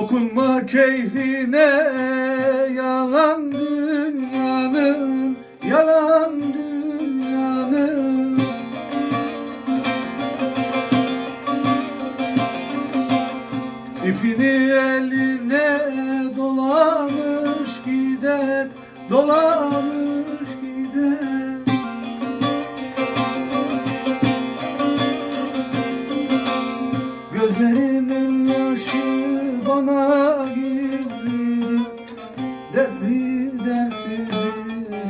Dokunma keyfine yalan dünyanın Yalan dünyanın. İpini eline dolamış gider Dolamış gider. Gözlerimin yaşı bana gizli Dertli dertsiz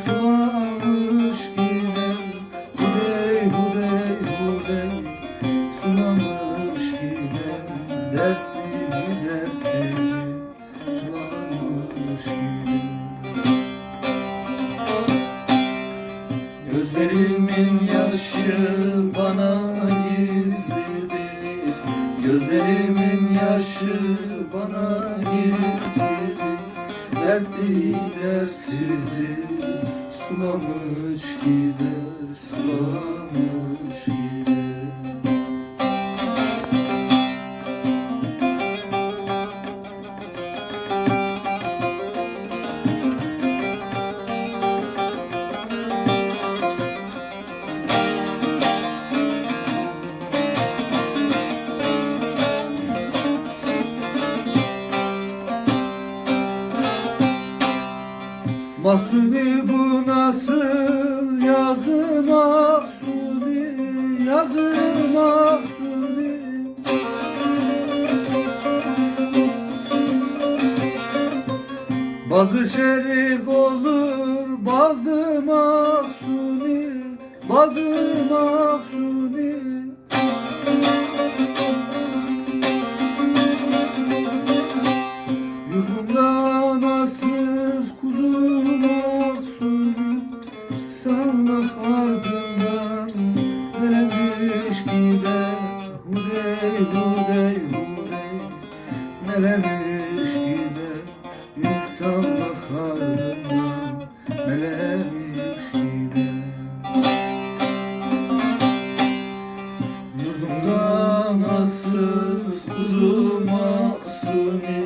sulamış gider Hudey hudey hudey sulamış gider Dertli dertsiz sulamış gider Gözlerimin yaşı bana bana gizlidir Dertli dersizi sulamış gider Sulamış gider Mahsuni bu nasıl yazı mahsuni yazı mahsuni. Bazı şerif olur bazı mahsuni bazı mahsuni Kuş gider hudey hudey hudey Melemiş gider insan baharından Melemiş gider Yurdumdan atsız kuzu maksumi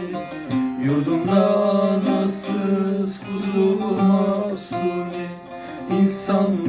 Yurdumdan atsız kuzu maksumi İnsan